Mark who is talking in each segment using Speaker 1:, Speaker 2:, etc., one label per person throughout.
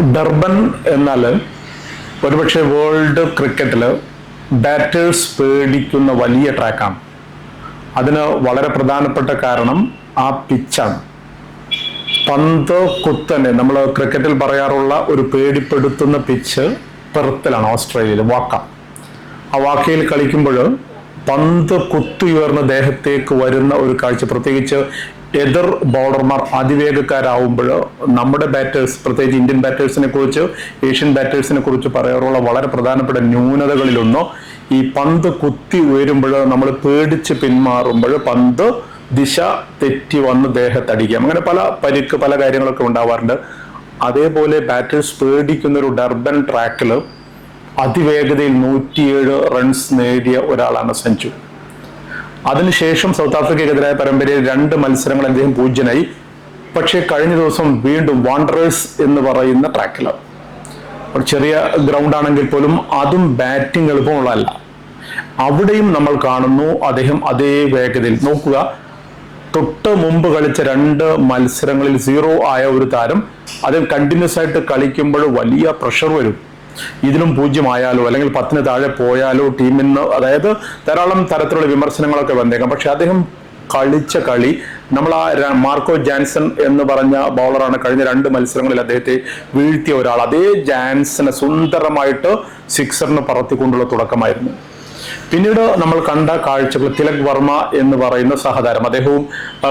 Speaker 1: Durban എന്നാൽ ഒരുപക്ഷെ world ക്രിക്കറ്റിൽ ബാറ്റേഴ്സ് പേടിക്കുന്ന വലിയ ട്രാക്കാണ് അതിന് വളരെ പ്രധാനപ്പെട്ട കാരണം ആ പിച്ചാണ് പന്ത് കുത്തനെ നമ്മൾ ക്രിക്കറ്റിൽ പറയാറുള്ള ഒരു പേടിപ്പെടുത്തുന്ന പിച്ച് പെർത്തിലാണ് ഓസ്ട്രേലിയയിൽ വാക്ക. ആ വാക്കയിൽ കളിക്കുമ്പോൾ പന്ത് കുത്തിയുയർന്ന ദേഹത്തേക്ക് വരുന്ന ഒരു കാഴ്ച പ്രത്യേകിച്ച് എതിർ ബൗളർമാർ അതിവേഗക്കാരാവുമ്പോൾ നമ്മുടെ ബാറ്റേഴ്സ് പ്രത്യേകിച്ച് ഇന്ത്യൻ ബാറ്റേഴ്സിനെ കുറിച്ച് ഏഷ്യൻ ബാറ്റേഴ്സിനെ കുറിച്ച് പറയാറുള്ള വളരെ പ്രധാനപ്പെട്ട ന്യൂനതകളിലൊന്നോ ഈ പന്ത് കുത്തി ഉയരുമ്പോൾ നമ്മൾ പേടിച്ച് പിന്മാറുമ്പോൾ പന്ത് ദിശ തെറ്റി വന്ന് ദേഹത്തടിക്കാം. അങ്ങനെ പല പരിക്ക് പല കാര്യങ്ങളൊക്കെ ഉണ്ടാവാറുണ്ട്. അതേപോലെ ബാറ്റേഴ്സ് പേടിക്കുന്ന ഒരു ഡർബൻ ട്രാക്കിൽ അതിവേഗതയിൽ നൂറ്റിയേഴ് റൺസ് നേടിയ ഒരാളാണ് സഞ്ജു. അതിനുശേഷം സൗത്ത് ആഫ്രിക്കയ്ക്കെതിരായ പരമ്പരയിൽ രണ്ട് മത്സരങ്ങൾ അദ്ദേഹം പൂജ്യനായി. പക്ഷേ കഴിഞ്ഞ ദിവസം വീണ്ടും വാണ്ടറേഴ്സ് എന്ന് പറയുന്ന ട്രാക്കിൽ ഒരു ചെറിയ ഗ്രൗണ്ട് ആണെങ്കിൽ പോലും അതും ബാറ്റിംഗ് എളുപ്പമുള്ളതല്ല. അവിടെയും നമ്മൾ കാണുന്നു അദ്ദേഹം അതേ വേഗതയിൽ. നോക്കുക തൊട്ട് മുമ്പ് കളിച്ച രണ്ട് മത്സരങ്ങളിൽ സീറോ ആയ ഒരു താരം. അദ്ദേഹം കണ്ടിന്യൂസ് ആയിട്ട് കളിക്കുമ്പോൾ വലിയ പ്രഷർ വരും. ഇതിലും പൂജ്യമായാലോ അല്ലെങ്കിൽ പത്തിന് താഴെ പോയാലോ ടീമിന് അതായത് ധാരാളം തരത്തിലുള്ള വിമർശനങ്ങളൊക്കെ വന്നേക്കാം. പക്ഷെ അദ്ദേഹം കളിച്ച കളി നമ്മൾ ആ മാർക്കോ ജാൻസൺ എന്ന് പറഞ്ഞ ബൗളറാണ് കഴിഞ്ഞ രണ്ട് മത്സരങ്ങളിൽ അദ്ദേഹത്തെ വീഴ്ത്തിയ ഒരാൾ. അതേ ജാൻസനെ സുന്ദരമായിട്ട് സിക്സറിന് പറത്തിക്കൊണ്ടുള്ള തുടക്കമായിരുന്നു. പിന്നീട് നമ്മൾ കണ്ട കാഴ്ചകൾ തിലക് വർമ്മ എന്ന് പറയുന്ന സഹതാരം. അദ്ദേഹവും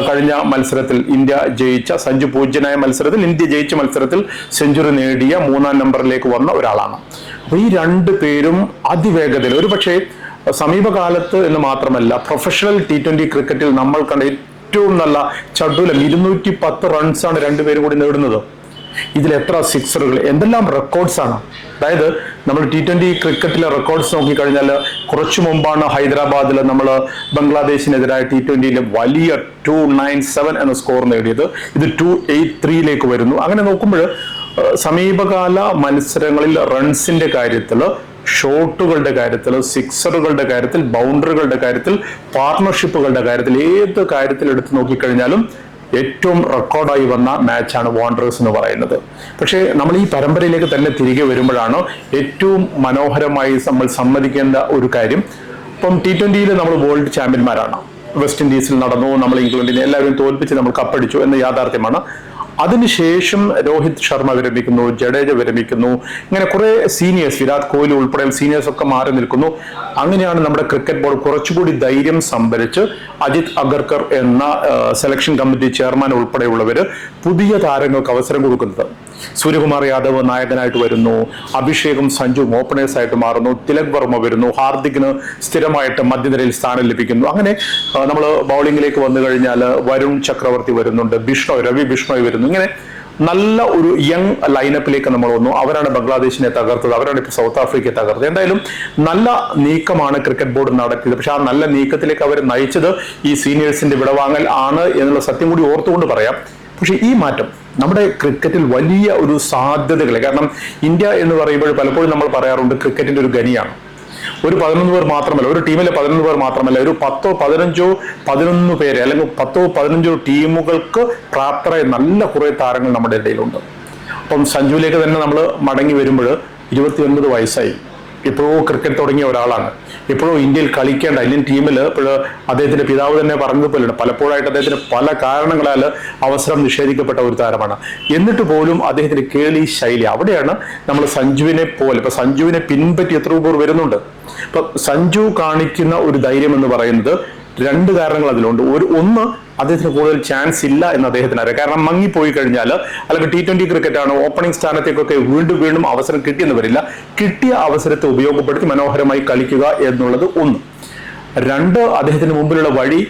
Speaker 1: കഴിഞ്ഞ മത്സരത്തിൽ ഇന്ത്യ ജയിച്ച സഞ്ജു പൂജ്യനായ മത്സരത്തിൽ ഇന്ത്യ ജയിച്ച മത്സരത്തിൽ സെഞ്ചുറി നേടിയ മൂന്നാം നമ്പറിലേക്ക് വന്ന ഒരാളാണ്. അപ്പൊ ഈ രണ്ട് പേരും അതിവേഗതയിൽ ഒരു പക്ഷേ സമീപകാലത്ത് എന്ന് മാത്രമല്ല പ്രൊഫഷണൽ ടി ട്വന്റി ക്രിക്കറ്റിൽ നമ്മൾ കണ്ട ഏറ്റവും നല്ല ചടുലം ഇരുന്നൂറ്റി പത്ത് റൺസാണ് രണ്ടുപേരും കൂടി നേടുന്നത്. ഇതിൽ എത്ര സിക്സറുകൾ എന്തെല്ലാം റെക്കോർഡ്സ് ആണ്. അതായത് നമ്മൾ ടി ട്വന്റി ക്രിക്കറ്റിലെ റെക്കോർഡ്സ് നോക്കിക്കഴിഞ്ഞാൽ കുറച്ചു മുമ്പാണ് ഹൈദരാബാദിൽ നമ്മൾ ബംഗ്ലാദേശിനെതിരായ ടി ട്വന്റിയിൽ വലിയ ടു നയൻ സെവൻ എന്ന സ്കോർ നേടിയത്. ഇത് ടു എയ്റ്റ് ത്രീയിലേക്ക് വരുന്നു. അങ്ങനെ നോക്കുമ്പോൾ സമീപകാല മത്സരങ്ങളിൽ റൺസിന്റെ കാര്യത്തിൽ ഷോട്ടുകളുടെ കാര്യത്തിൽ സിക്സറുകളുടെ കാര്യത്തിൽ ബൗണ്ടറികളുടെ കാര്യത്തിൽ പാർട്ണർഷിപ്പുകളുടെ കാര്യത്തിൽ ഏത് കാര്യത്തിൽ എടുത്തു നോക്കിക്കഴിഞ്ഞാലും ഏറ്റവും റെക്കോർഡായി വന്ന മാച്ചാണ് വാണ്ടേഴ്സ് എന്ന് പറയുന്നത്. പക്ഷേ നമ്മൾ ഈ പരമ്പരയിലേക്ക് തന്നെ തിരികെ വരുമ്പോഴാണ് ഏറ്റവും മനോഹരമായി നമ്മൾ സമ്മതിക്കേണ്ട ഒരു കാര്യം. ഇപ്പം ടി ട്വന്റിയിൽ നമ്മൾ വേൾഡ് ചാമ്പ്യന്മാരാണ് വെസ്റ്റ് ഇൻഡീസിൽ നടന്നു നമ്മൾ ഇംഗ്ലണ്ടിനെ എല്ലാവരും തോൽപ്പിച്ച് നമ്മൾ കപ്പടിച്ചു എന്ന യാഥാർത്ഥ്യമാണ്. അതിനുശേഷം രോഹിത് ശർമ്മ വിരമിക്കുന്നു ജഡേജ വിരമിക്കുന്നു. ഇങ്ങനെ കുറെ സീനിയേഴ്സ് വിരാട് കോഹ്ലി ഉൾപ്പെടെ സീനിയേഴ്സ് ഒക്കെ മാറി നിൽക്കുന്നു. അങ്ങനെയാണ് നമ്മുടെ ക്രിക്കറ്റ് ബോർഡ് കുറച്ചുകൂടി ധൈര്യം സംഭരിച്ച് അജിത് അഗർക്കർ എന്ന സെലക്ഷൻ കമ്മിറ്റി ചെയർമാൻ ഉൾപ്പെടെയുള്ളവർ പുതിയ താരങ്ങൾക്ക് അവസരം കൊടുക്കുന്നത്. സൂര്യകുമാർ യാദവ് നായകനായിട്ട് വരുന്നു. അഭിഷേകും സഞ്ജുവും ഓപ്പണേഴ്സ് ആയിട്ട് മാറുന്നു. തിലക് വർമ്മ വരുന്നു. ഹാർദിക്കിന് സ്ഥിരമായിട്ട് മധ്യനിരയിൽ സ്ഥാനം ലഭിക്കുന്നു. അങ്ങനെ നമ്മൾ ബൗളിംഗിലേക്ക് വന്നു കഴിഞ്ഞാൽ വരുൺ ചക്രവർത്തി വരുന്നുണ്ട്. ബിഷ്ണോയ് രവി ബിഷ്ണോയ് വരുന്നു. ഇങ്ങനെ നല്ല ഒരു യങ് ലൈനപ്പിലേക്ക് നമ്മൾ വന്നു. അവരാണ് ബംഗ്ലാദേശിനെ തകർത്തത്. അവരാണ് ഇപ്പോൾ സൗത്ത് ആഫ്രിക്കയെ തകർത്തത്. എന്തായാലും നല്ല നീക്കമാണ് ക്രിക്കറ്റ് ബോർഡ് നടത്തിയത്. പക്ഷെ ആ നല്ല നീക്കത്തിലേക്ക് അവർ നയിച്ചത് ഈ സീനിയേഴ്സിന്റെ വിടവാങ്ങൽ ആണ് എന്നുള്ള സത്യം കൂടി ഓർത്തുകൊണ്ട് പറയാം. പക്ഷെ ഈ മാറ്റം നമ്മുടെ ക്രിക്കറ്റിൽ വലിയ ഒരു സാധ്യതകൾ കാരണം ഇന്ത്യ എന്ന് പറയുമ്പോൾ പലപ്പോഴും നമ്മൾ പറയാറുണ്ട് ക്രിക്കറ്റിന്റെ ഒരു ഗനിയാണ് ഒരു പതിനൊന്ന് പേർ മാത്രമല്ല ഒരു ടീമിലെ പതിനൊന്ന് പേർ മാത്രമല്ല ഒരു പത്തോ പതിനഞ്ചോ പതിനൊന്ന് പേര് അല്ലെങ്കിൽ പത്തോ പതിനഞ്ചോ ടീമുകൾക്ക് പ്രാപ്തരായ നല്ല കുറെ താരങ്ങൾ നമ്മുടെ ഇടയിലുണ്ട്. അപ്പം സഞ്ജുവിലേക്ക് തന്നെ നമ്മൾ മടങ്ങി വരുമ്പോൾ ഇരുപത്തി ഒൻപത് വയസ്സായി. എപ്പോഴോ ക്രിക്കറ്റ് തുടങ്ങിയ ഒരാളാണ്. ഇപ്പോഴും ഇന്ത്യയിൽ കളിക്കേണ്ട ഇന്ത്യൻ ടീമിൽ ഇപ്പോഴ് അദ്ദേഹത്തിന്റെ പിതാവ് തന്നെ പറഞ്ഞതുപോലെയാണ് പലപ്പോഴായിട്ട് അദ്ദേഹത്തിന് പല കാരണങ്ങളാൽ അവസരം നിഷേധിക്കപ്പെട്ട ഒരു താരമാണ്. എന്നിട്ട് പോലും അദ്ദേഹത്തിന്റെ കേളി ശൈലി. അവിടെയാണ് നമ്മൾ സഞ്ജുവിനെ പോലെ ഇപ്പൊ സഞ്ജുവിനെ പിൻപറ്റി എത്രയോ പേർ വരുന്നുണ്ട്? ഇപ്പൊ സഞ്ജു കാണിക്കുന്ന ഒരു ധൈര്യം എന്ന് പറയുന്നത് രണ്ട് കാരണങ്ങൾ അതിലുണ്ട്. ഒരു ഒന്ന് അദ്ദേഹത്തിന് കൂടുതൽ ചാൻസ് ഇല്ല എന്ന് അദ്ദേഹത്തിന് അറിയാം. കാരണം മങ്ങിപ്പോയി കഴിഞ്ഞാൽ അല്ലെങ്കിൽ ടി ട്വന്റി ക്രിക്കറ്റ് ആണ് ഓപ്പണിംഗ് സ്ഥാനത്തേക്കൊക്കെ വീണ്ടും വീണ്ടും അവസരം കിട്ടിയെന്ന് വരില്ല. കിട്ടിയ അവസരത്തെ ഉപയോഗപ്പെടുത്തി മനോഹരമായി കളിക്കുക എന്നുള്ളത് ഒന്ന്. രണ്ട് അദ്ദേഹത്തിന് മുമ്പിലുള്ള വഴി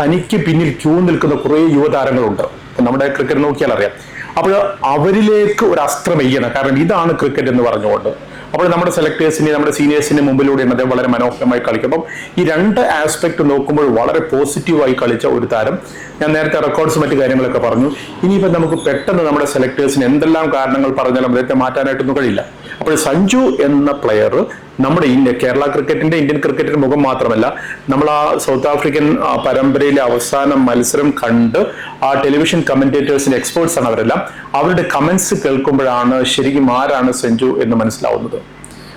Speaker 1: തനിക്ക് പിന്നിൽ ക്യൂ നിൽക്കുന്ന കുറേ യുവതാരങ്ങളുണ്ട്. നമ്മുടെ ക്രിക്കറ്റ് നോക്കിയാൽ അറിയാം. അപ്പോൾ അവരിലേക്ക് ഒരു അസ്ത്രം എയ്യണം. കാരണം ഇതാണ് ക്രിക്കറ്റ് എന്ന് പറഞ്ഞുകൊണ്ട്. അപ്പോൾ നമ്മുടെ സെലക്ടേഴ്സിനെ നമ്മുടെ സീനിയേഴ്സിന്റെ മുമ്പിലൂടെയാണ് അദ്ദേഹം വളരെ മനോഹരമായി കളിക്കും. അപ്പം ഈ രണ്ട് ആസ്പെക്ട് നോക്കുമ്പോൾ വളരെ പോസിറ്റീവായി കളിച്ച ഒരു താരം. ഞാൻ നേരത്തെ റെക്കോർഡ്സ് മറ്റു കാര്യങ്ങളൊക്കെ പറഞ്ഞു. ഇനിയിപ്പോൾ നമുക്ക് പെട്ടെന്ന് നമ്മുടെ സെലക്ടേഴ്സിന് എന്തെല്ലാം കാരണങ്ങൾ പറഞ്ഞാലും അദ്ദേഹത്തെ മാറ്റാനായിട്ടൊന്നും കഴിയില്ല. അപ്പോൾ സഞ്ജു എന്ന പ്ലെയർ നമ്മുടെ ഇന്ത്യ കേരള ക്രിക്കറ്റിന്റെ ഇന്ത്യൻ ക്രിക്കറ്റിന്റെ മുഖം മാത്രമല്ല നമ്മൾ ആ സൗത്ത് ആഫ്രിക്കൻ പരമ്പരയിലെ അവസാന മത്സരം കണ്ട് ആ ടെലിവിഷൻ കമന്റേറ്റേഴ്സിന്റെ എക്സ്പേർട്സ് ആണ് അവരെല്ലാം. അവരുടെ കമന്റ്സ് കേൾക്കുമ്പോഴാണ് ശരിക്കും ആരാണ് സഞ്ജു എന്ന് മനസ്സിലാവുന്നത്.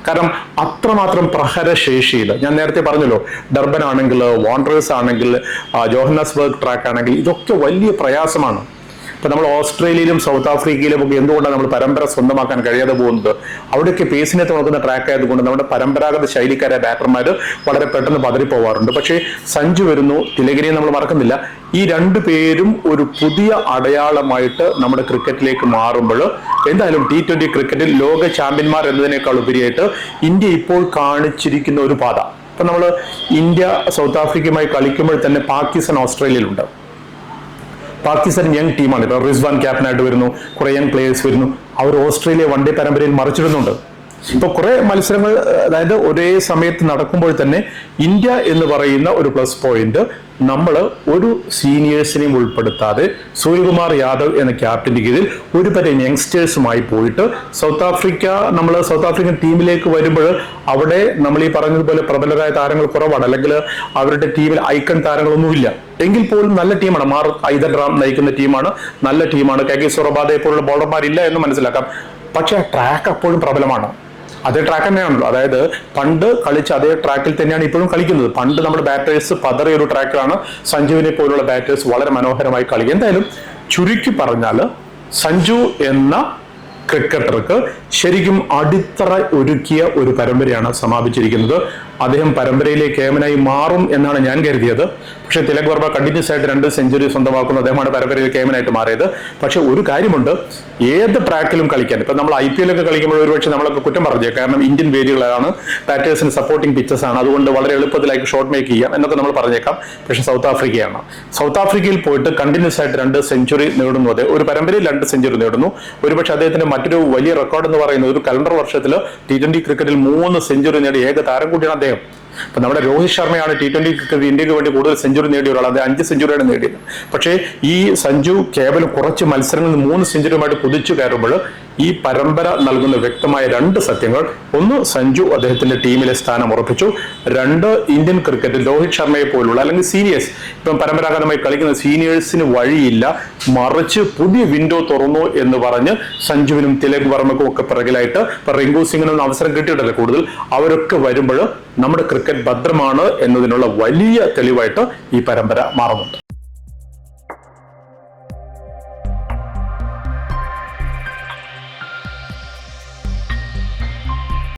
Speaker 1: കാരണം അത്രമാത്രം പ്രഹരശേഷിയിൽ ഞാൻ നേരത്തെ പറഞ്ഞല്ലോ ഡർബൻ ആണെങ്കിൽ വാണ്ടേഴ്സ് ആണെങ്കിൽ ജോഹന്നാസ്ബർഗ് ട്രാക്ക് ആണെങ്കിൽ ഇതൊക്കെ വലിയ പ്രയാസമാണ്. ഇപ്പൊ നമ്മൾ ഓസ്ട്രേലിയയിലും സൗത്ത് ആഫ്രിക്കയിലും ഒക്കെ എന്തുകൊണ്ടാണ് നമ്മൾ പരമ്പര സ്വന്തമാക്കാൻ കഴിയാതെ പോകുന്നത്? അവിടെയൊക്കെ പേസിനെ തുറക്കുന്ന ട്രാക്ക് ആയതുകൊണ്ട് നമ്മുടെ പരമ്പരാഗത ശൈലിക്കാരായ ബാറ്റർമാർ വളരെ പെട്ടെന്ന് പതറിപ്പോവാറുണ്ട് പക്ഷേ സഞ്ജു വരുന്നു തിലകിനെ നമ്മൾ മറക്കുന്നില്ല. ഈ രണ്ടു പേരും ഒരു പുതിയ അടയാളമായിട്ട് നമ്മുടെ ക്രിക്കറ്റിലേക്ക് മാറുമ്പോൾ എന്തായാലും ടി ട്വന്റി ക്രിക്കറ്റിൽ ലോക ചാമ്പ്യന്മാർ എന്നതിനേക്കാൾ ഉപരിയായിട്ട് ഇന്ത്യ ഇപ്പോൾ കാണിച്ചിരിക്കുന്ന ഒരു പാത. ഇപ്പൊ നമ്മൾ ഇന്ത്യ സൗത്ത് ആഫ്രിക്കയുമായി കളിക്കുമ്പോൾ തന്നെ പാകിസ്ഥാൻ ഓസ്ട്രേലിയയിലുണ്ട്. പാകിസ്ഥാൻ യങ് ടീമാണ് ഇപ്പൊ റിസ്വാൻ ക്യാപ്റ്റനായിട്ട് വരുന്നു. കുറെ യങ് പ്ലേയേഴ്സ് വരുന്നു അവർ ഓസ്ട്രേലിയ വൺ ഡേ പരമ്പരയിൽ മറിച്ചിടുന്നുണ്ട്. ഇപ്പൊ കുറെ മത്സരങ്ങൾ അതായത് ഒരേ സമയത്ത് നടക്കുമ്പോൾ തന്നെ ഇന്ത്യ എന്ന് പറയുന്ന ഒരു പ്ലസ് പോയിന്റ് നമ്മൾ ഒരു സീനിയേഴ്സിനെയും ഉൾപ്പെടുത്താതെ സൂര്യകുമാർ യാദവ് എന്ന ക്യാപ്റ്റന്റെ കീഴിൽ ഒരു പരം യങ്സ്റ്റേഴ്സുമായി പോയിട്ട് സൗത്ത് ആഫ്രിക്ക നമ്മൾ സൗത്ത് ആഫ്രിക്കൻ ടീമിലേക്ക് വരുമ്പോൾ അവിടെ നമ്മൾ ഈ പറഞ്ഞതുപോലെ പ്രബലരായ താരങ്ങൾ കുറവാണ്. അല്ലെങ്കിൽ അവരുടെ ടീമിൽ ഐക്കൺ താരങ്ങളൊന്നുമില്ല. എങ്കിൽ പോലും നല്ല ടീമാണ് മാർ ഐദർ റാം നയിക്കുന്ന ടീമാണ് നല്ല ടീമാണ് കെ കെ സുറബാദയെ പോലുള്ള ബോളർമാരില്ല എന്ന് മനസ്സിലാക്കാം. പക്ഷേ ട്രാക്ക് അപ്പോഴും പ്രബലമാണ്. അതേ ട്രാക്ക് തന്നെയാണല്ലോ. അതായത് പണ്ട് കളിച്ച അതേ ട്രാക്കിൽ തന്നെയാണ് ഇപ്പോഴും കളിക്കുന്നത്. പണ്ട് നമ്മുടെ ബാറ്റേഴ്സ് പതറിയ ഒരു ട്രാക്കിലാണ് സഞ്ജുവിനെ പോലുള്ള ബാറ്റേഴ്സ് വളരെ മനോഹരമായി കളിക്കുക എന്തായാലും ചുരുക്കി പറഞ്ഞാൽ സഞ്ജു എന്ന ക്രിക്കറ്റർക്ക് ശരിക്കും അടിത്തറ ഒരുക്കിയ ഒരു പരമ്പരയാണ് സമാപിച്ചിരിക്കുന്നത്. അദ്ദേഹം പരമ്പരയിലെ കേമനായി മാറും എന്നാണ് ഞാൻ കരുതിയത്. പക്ഷെ തിലക് വർമ്മ കണ്ടിന്യൂസ് ആയിട്ട് രണ്ട് സെഞ്ചുറി സ്വന്തമാക്കുന്ന അദ്ദേഹമാണ് പരമ്പരയിൽ കേമനായിട്ട് മാറിയത്. പക്ഷെ ഒരു കാര്യമുണ്ട്. ഏത് ട്രാക്കിലും കളിക്കാൻ. ഇപ്പൊ നമ്മൾ ഐ പി എൽ ഒക്കെ കളിക്കുമ്പോൾ ഒരുപക്ഷെ നമ്മളൊക്കെ കുറ്റം പറഞ്ഞു. കാരണം ഇന്ത്യൻ വേദികളാണ്. ബാറ്റേഴ്സിന് സപ്പോർട്ടിംഗ് പിച്ചസ് ആണ്. അതുകൊണ്ട് വളരെ എളുപ്പത്തിലായിട്ട് ഷോട്ട് മേക്ക് ചെയ്യാം എന്നൊക്കെ നമ്മൾ പറഞ്ഞേക്കാം. പക്ഷെ സൗത്ത് ആഫ്രിക്കയാണ് സൗത്ത് ആഫ്രിക്കയിൽ പോയിട്ട് കണ്ടിന്യൂസ് ആയിട്ട് രണ്ട് സെഞ്ചുറി നേടുന്നു. അതെ ഒരു പരമ്പരയിൽ രണ്ട് സെഞ്ചുറി നേടുന്നു. ഒരുപക്ഷെ അദ്ദേഹത്തിന്റെ മറ്റൊരു വലിയ റെക്കോർഡ് എന്ന് പറയുന്നത് ഒരു കലണ്ടർ വർഷത്തിൽ ടി ട്വന്റി ക്രിക്കറ്റിൽ മൂന്ന് സെഞ്ചുറി നേടിയ ഏക താരം കൂടിയാണ് അദ്ദേഹം. ഇപ്പൊ നമ്മുടെ രോഹിത് ശർമ്മയാണ് ടി ട്വന്റി ക്രിക്കറ്റ് ഇന്ത്യയ്ക്ക് വേണ്ടി കൂടുതൽ സെഞ്ചുറി നേടിയ ഒരാൾ. അത് അഞ്ച് സെഞ്ചുറിയാണ് നേടിയത്. പക്ഷേ ഈ സഞ്ജു കേവലം കുറച്ച് മത്സരങ്ങളിൽ മൂന്ന് സെഞ്ചുറിയുമായിട്ട് കുതിച്ചു കയറുമ്പോൾ ഈ പരമ്പര നൽകുന്ന വ്യക്തമായ രണ്ട് സത്യങ്ങൾ. ഒന്ന് സഞ്ജു അദ്ദേഹത്തിന്റെ ടീമിലെ സ്ഥാനം ഉറപ്പിച്ചു. രണ്ട് ഇന്ത്യൻ ക്രിക്കറ്റിൽ രോഹിത് ശർമ്മയെ പോലുള്ള അല്ലെങ്കിൽ സീനിയേഴ്സ്. ഇപ്പം പരമ്പരാഗതമായി കളിക്കുന്ന സീനിയേഴ്സിന് വഴിയില്ല. മറിച്ച് പുതിയ വിൻഡോ തുറന്നു എന്ന് പറഞ്ഞ് സഞ്ജുവിനും തിലക് വർമ്മക്കും ഒക്കെ പിറകിലായിട്ട് ഇപ്പൊ റിങ്കു സിംഗിനും അവസരം കിട്ടിയിട്ടില്ല കൂടുതൽ? അവരൊക്കെ വരുമ്പോൾ നമ്മുടെ ക്രിക്കറ്റ് ഭദ്രമാണ് എന്നതിനുള്ള വലിയ തെളിവായിട്ട് ഈ പരമ്പര മാറുന്നുണ്ട്.